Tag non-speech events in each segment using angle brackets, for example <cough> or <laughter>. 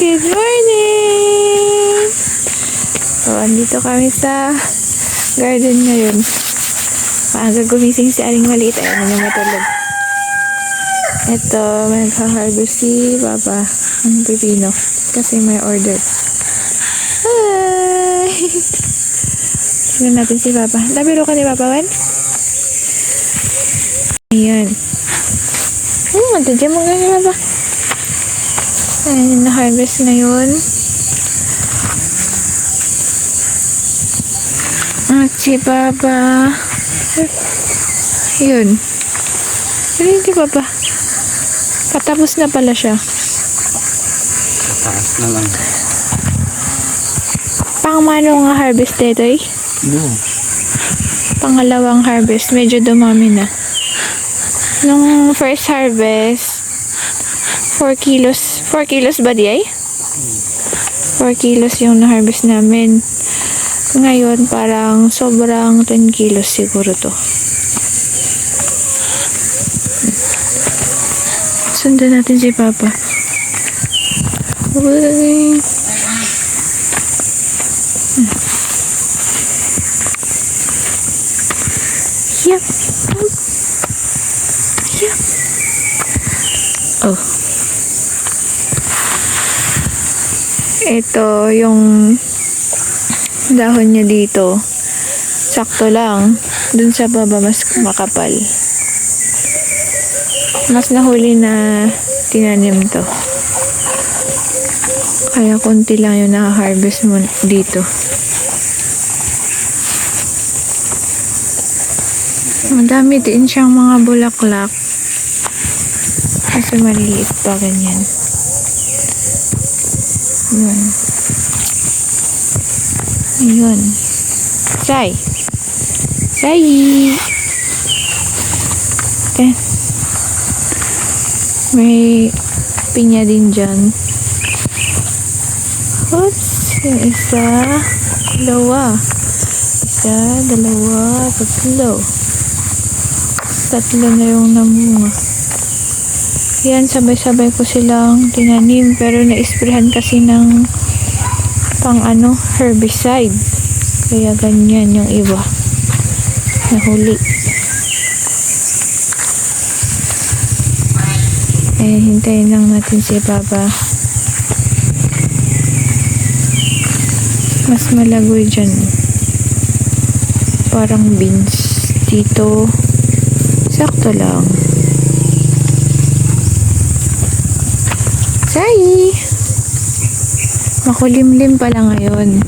Good morning! So, andito kami sa garden ngayon. Maaga gumising si Aling Maliit. Ayaw na niya matulog. Ito, magha-harvest si Papa ang pipino. Kasi may order. Hi! Tignan natin si Papa. Labiro ka ni Papa, Wan? Ayan. Ano dyan mo ganyan, Papa? Ayan, na-harvest ngayon. At si Papa. Yun. Yun si Papa? Patapos na pala siya. Taas na lang. Pang mano nga harvest dito eh. No. Pangalawang harvest, medyo dumami na. Nung first harvest, 4 kilos. 4 kilos ba di ay? 4 kilos yung na-harvest namin. Ngayon, parang sobrang 10 kilos siguro to. Sundan natin si Papa. Uy. Yep. Yep. Oh. Ito yung dahon niya dito. Sakto lang. Dun sa baba mas makapal. Mas nahuli na tinanim to. Kaya konti lang yung naka-harvest mo dito. Madami din siyang mga bulaklak. Kasi maliliit pa ganyan. Yun. Ayun. Say. Say. Okay. May pinya din dyan. Oops. Isa. Dalawa. Isa, dalawa, tatlo. Tatlo na yung namunga. Yan, sabay-sabay ko silang tinanim pero na-sprayhan kasi ng pang ano, herbicide. Kaya ganyan yung iba. Nahuli. Eh, hintayin lang natin si Papa. Mas malagoy dyan. Parang beans. Dito, sakto lang. Say! Makulimlim pala ngayon.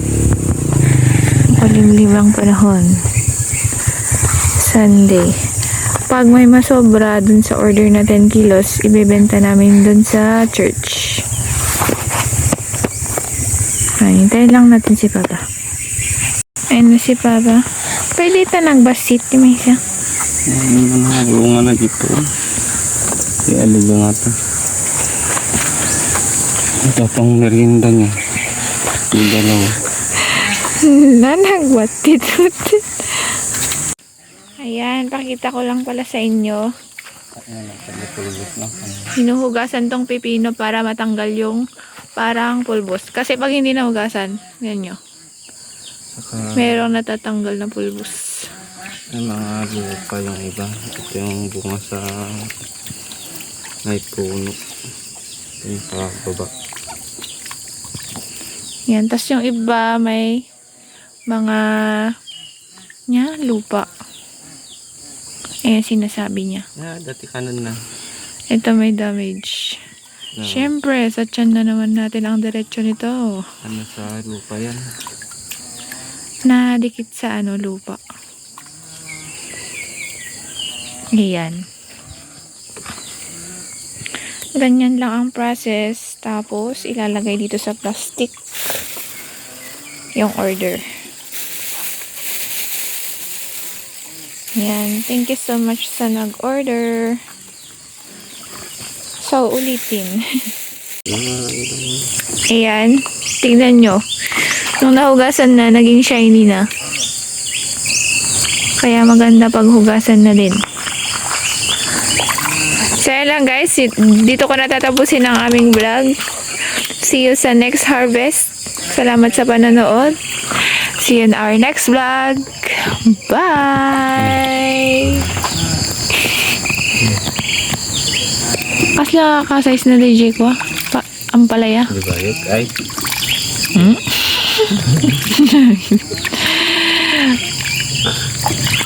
Makulimlim ang panahon. Sunday. Pag may masobra dun sa order na 10 kilos, ibebenta namin dun sa church. Ay, hintayin lang natin si Papa. Ayun na si Papa. Pwede ito nagbasit, di may isa. Yan yung mga bunga na dito. Kaya aligo nga ito. Ito pang merienda niya. Yung dalawa. Nanagwatit. Ayan, pakita ko lang pala sa inyo. Hinuhugasan tong pipino para matanggal yung parang pulbos. Kasi pag hindi nahugasan, yan nyo. Merong natatanggal na pulbos. may mga lupa yung iba. Ito yung bunga sa may puno. Yung sa baba. Yan, tas yung iba may mga nya, lupa. Ayan sinasabi niya. Ah, dati kanan na. Ito may damage. na Siyempre, sa tiyan na naman natin ang diretsyo nito. ano sa lupa yan. Nadikit sa ano, lupa. Ayan. Ganyan lang ang process. Tapos, ilalagay dito sa plastic yung order. Ayan. Thank you so much sa nag-order. So, ulitin. <laughs> Ayan. Tingnan nyo. Nung nahugasan na, naging shiny na. Kaya maganda pag hugasan na din. Yun lang guys. Dito ko natatapusin ang aming vlog. See you sa next harvest. Salamat sa panonood. See you in our next vlog. Bye! Kas nakaka-size na DJ ko. ah. Pa ang palaya. Ay, <laughs>